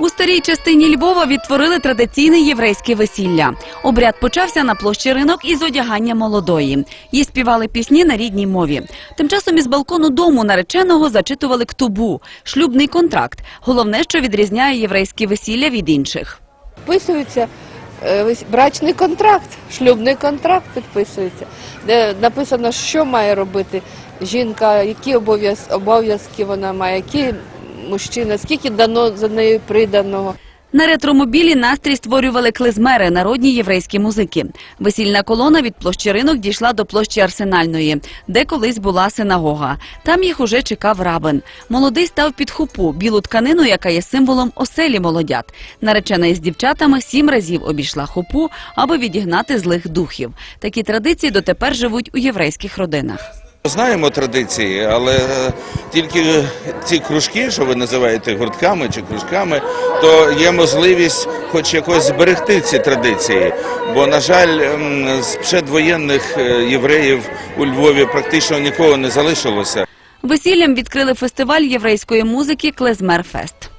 У старій частині Львова відтворили традиційне єврейське весілля. Обряд почався на площі ринок із одягання молодої. Їй співали пісні на рідній мові. Тим часом із балкону дому нареченого зачитували ктубу – шлюбний контракт. Головне, що відрізняє єврейське весілля від інших. Підписується е, брачний контракт, шлюбний контракт підписується, де написано, що має робити жінка, які обов'яз- обов'язки вона має, які мужчина, скільки дано за нею приданого. На ретромобілі настрій створювали клизмери, народні єврейські музики. Весільна колона від площі ринок дійшла до площі Арсенальної, де колись була синагога. Там їх уже чекав рабин. Молодий став під хупу, білу тканину, яка є символом оселі молодят. Наречена із дівчатами сім разів обійшла хупу, аби відігнати злих духів. Такі традиції дотепер живуть у єврейських родинах. Знаємо традиції, але е, тільки ці кружки, що ви називаєте гуртками чи кружками, то є можливість хоч якось зберегти ці традиції. Бо, на жаль, з предвоєнних е, євреїв у Львові практично нікого не залишилося. Весіллям відкрили фестиваль єврейської музики Клезмерфест.